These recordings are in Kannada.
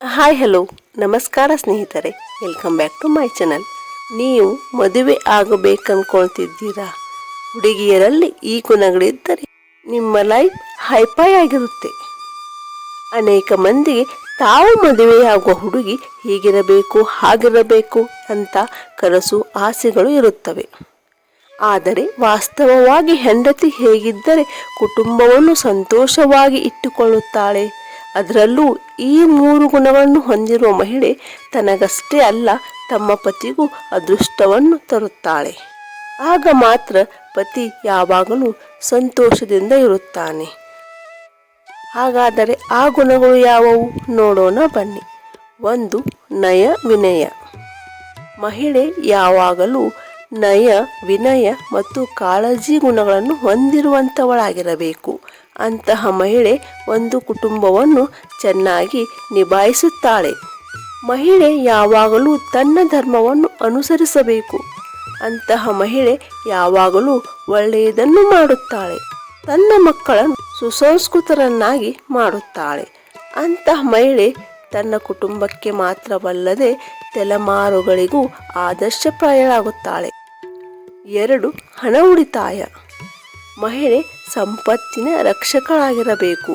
Hi, hello. ನಮಸ್ಕಾರ, ಸ್ನೇಹಿತರೆ. Welcome back to my channel ನೀವು ಮದುವೆ ಆಗಬೇಕನ್ಕೊಳ್ತಿದ್ದೀರಾ? ಹುಡುಗಿಯರಲ್ಲಿ ಈ ಗುಣಗಳಿದ್ದರೆ ನಿಮ್ಮ ಲೈಫ್ ಹೈಫೈ ಆಗಿರುತ್ತೆ. ಅನೇಕ ಮಂದಿಗೆ ತಾವು ಮದುವೆಯಾಗುವ ಹುಡುಗಿ ಹೀಗಿರಬೇಕು, ಹಾಗಿರಬೇಕು ಅಂತ ಕನಸು, ಆಸೆಗಳು ಇರುತ್ತವೆ. ಆದರೆ ವಾಸ್ತವವಾಗಿ ಹೆಂಡತಿ ಹೇಗಿದ್ದರೆ ಕುಟುಂಬವನ್ನು ಸಂತೋಷವಾಗಿ ಇಟ್ಟುಕೊಳ್ಳುತ್ತಾಳೆ? ಅದರಲ್ಲೂ ಈ ಮೂರು ಗುಣವನ್ನು ಹೊಂದಿರುವ ಮಹಿಳೆ ತನಗಷ್ಟೇ ಅಲ್ಲ, ತಮ್ಮ ಪತಿಗೂ ಅದೃಷ್ಟವನ್ನು ತರುತ್ತಾಳೆ. ಆಗ ಮಾತ್ರ ಪತಿ ಯಾವಾಗಲೂ ಸಂತೋಷದಿಂದ ಇರುತ್ತಾನೆ. ಹಾಗಾದರೆ ಆ ಗುಣಗಳು ಯಾವುವು? ನೋಡೋಣ ಬನ್ನಿ. ಒಂದು, ನಯ, ವಿನಯ. ಮಹಿಳೆ ಯಾವಾಗಲೂ ನಯ, ವಿನಯ ಮತ್ತು ಕಾಳಜಿ ಗುಣಗಳನ್ನು ಹೊಂದಿರುವಂಥವಳಾಗಿರಬೇಕು ಅಂತಹ ಮಹಿಳೆ ಒಂದು ಕುಟುಂಬವನ್ನು ಚೆನ್ನಾಗಿ ನಿಭಾಯಿಸುತ್ತಾಳೆ. ಮಹಿಳೆ ಯಾವಾಗಲೂ ತನ್ನ ಧರ್ಮವನ್ನು ಅನುಸರಿಸಬೇಕು. ಅಂತಹ ಮಹಿಳೆ ಯಾವಾಗಲೂ ಒಳ್ಳೆಯದನ್ನು ಮಾಡುತ್ತಾಳೆ. ತನ್ನ ಮಕ್ಕಳನ್ನು ಸುಸಂಸ್ಕೃತರನ್ನಾಗಿ ಮಾಡುತ್ತಾಳೆ. ಅಂತಹ ಮಹಿಳೆ ತನ್ನ ಕುಟುಂಬಕ್ಕೆ ಮಾತ್ರವಲ್ಲದೆ ತಲೆಮಾರುಗಳಿಗೂ ಆದರ್ಶಪ್ರಾಯಳಾಗುತ್ತಾಳೆ ಎರಡು ಹಣ ಉಳಿತಾಯ. ಮಹಿಳೆ ಸಂಪತ್ತಿನ ರಕ್ಷಕಳಾಗಿರಬೇಕು.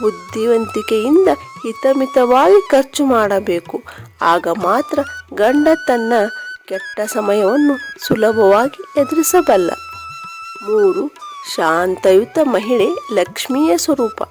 ಬುದ್ಧಿವಂತಿಕೆಯಿಂದ ಹಿತಮಿತವಾಗಿ ಖರ್ಚು ಮಾಡಬೇಕು. ಆಗ ಮಾತ್ರ ಗಂಡ ತನ್ನ ಕೆಟ್ಟ ಸಮಯವನ್ನು ಸುಲಭವಾಗಿ ಎದುರಿಸಬಲ್ಲ. ಮೂರು, ಶಾಂತಯುತ ಮಹಿಳೆ ಲಕ್ಷ್ಮಿಯ ಸ್ವರೂಪ.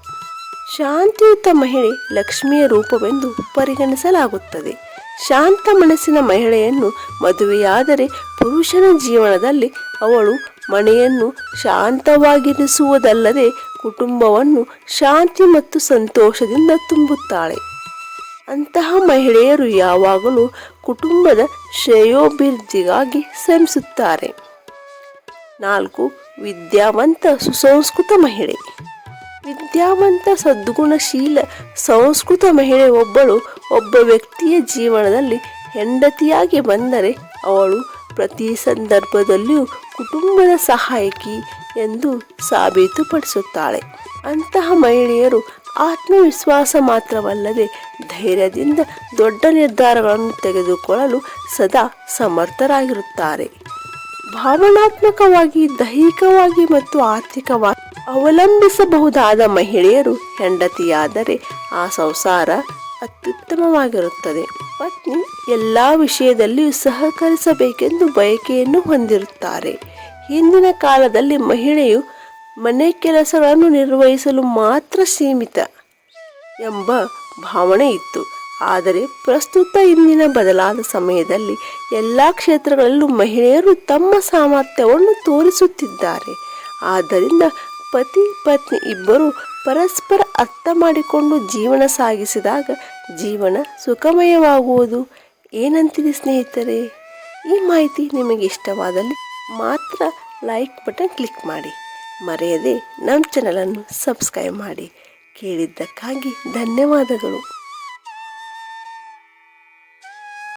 ಶಾಂತಿಯುತ ಮಹಿಳೆ ಲಕ್ಷ್ಮಿಯ ರೂಪವೆಂದು ಪರಿಗಣಿಸಲಾಗುತ್ತದೆ. ಶಾಂತ ಮನಸ್ಸಿನ ಮಹಿಳೆಯನ್ನು ಮದುವೆಯಾದರೆ ಪುರುಷನ ಜೀವನದಲ್ಲಿ ಅವಳು ಮನೆಯನ್ನು ಶಾಂತವಾಗಿರಿಸುವುದಲ್ಲದೆ ಕುಟುಂಬವನ್ನು ಶಾಂತಿ ಮತ್ತು ಸಂತೋಷದಿಂದ ತುಂಬುತ್ತಾಳೆ. ಅಂತಹ ಮಹಿಳೆಯರು ಯಾವಾಗಲೂ ಕುಟುಂಬದ ಶ್ರೇಯೋಭಿವೃದ್ಧಿಗಾಗಿ ಶ್ರಮಿಸುತ್ತಾರೆ. ನಾಲ್ಕು, ವಿದ್ಯಾವಂತ ಸುಸಂಸ್ಕೃತ ಮಹಿಳೆ. ವಿದ್ಯಾವಂತ ಸದ್ಗುಣಶೀಲ ಸಂಸ್ಕೃತ ಮಹಿಳೆ ಒಬ್ಬಳು ಒಬ್ಬ ವ್ಯಕ್ತಿಯ ಜೀವನದಲ್ಲಿ ಹೆಂಡತಿಯಾಗಿ ಬಂದರೆ ಅವಳು ಪ್ರತಿ ಸಂದರ್ಭದಲ್ಲಿಯೂ ಕುಟುಂಬದ ಸಹಾಯಕಿ ಎಂದು ಸಾಬೀತುಪಡಿಸುತ್ತಾಳೆ. ಅಂತಹ ಮಹಿಳೆಯರು ಆತ್ಮವಿಶ್ವಾಸ ಮಾತ್ರವಲ್ಲದೆ ಧೈರ್ಯದಿಂದ ದೊಡ್ಡ ನಿರ್ಧಾರಗಳನ್ನು ತೆಗೆದುಕೊಳ್ಳಲು ಸದಾ ಸಮರ್ಥರಾಗಿರುತ್ತಾರೆ. ಭಾವನಾತ್ಮಕವಾಗಿ, ದೈಹಿಕವಾಗಿ ಮತ್ತು ಆರ್ಥಿಕವಾಗಿ ಅವಲಂಬಿಸಬಹುದಾದ ಮಹಿಳೆಯರು ಹೆಂಡತಿಯಾದರೆ ಆ ಸಂಸಾರ ಅತ್ಯುತ್ತಮವಾಗಿರುತ್ತದೆ. ಪತ್ನಿ ಎಲ್ಲ ವಿಷಯದಲ್ಲಿಯೂ ಸಹಕರಿಸಬೇಕೆಂದು ಬಯಕೆಯನ್ನು ಹೊಂದಿರುತ್ತಾರೆ. ಹಿಂದಿನ ಕಾಲದಲ್ಲಿ ಮಹಿಳೆಯು ಮನೆ ಕೆಲಸಗಳನ್ನು ನಿರ್ವಹಿಸಲು ಮಾತ್ರ ಸೀಮಿತ ಎಂಬ ಭಾವನೆ ಇತ್ತು. ಆದರೆ ಪ್ರಸ್ತುತ ಇಂದಿನ ಬದಲಾದ ಸಮಯದಲ್ಲಿ ಎಲ್ಲ ಕ್ಷೇತ್ರಗಳಲ್ಲೂ ಮಹಿಳೆಯರು ತಮ್ಮ ಸಾಮರ್ಥ್ಯವನ್ನು ತೋರಿಸುತ್ತಿದ್ದಾರೆ. ಆದ್ದರಿಂದ ಪತಿ ಪತ್ನಿ ಇಬ್ಬರು ಪರಸ್ಪರ ಅರ್ಥ ಮಾಡಿಕೊಂಡು ಜೀವನ ಸಾಗಿಸಿದಾಗ ಜೀವನ ಸುಖಮಯವಾಗುವುದು. ಏನಂತೀರಿ ಸ್ನೇಹಿತರೆ? ಈ ಮಾಹಿತಿ ನಿಮಗೆ ಇಷ್ಟವಾದಲ್ಲಿ ಮಾತ್ರ ಲೈಕ್ ಬಟನ್ ಕ್ಲಿಕ್ ಮಾಡಿ. ಮರೆಯದೆ ನಮ್ಮ ಚಾನಲನ್ನು ಸಬ್ಸ್ಕ್ರೈಬ್ ಮಾಡಿ. ಕೇಳಿದ್ದಕ್ಕಾಗಿ ಧನ್ಯವಾದಗಳು.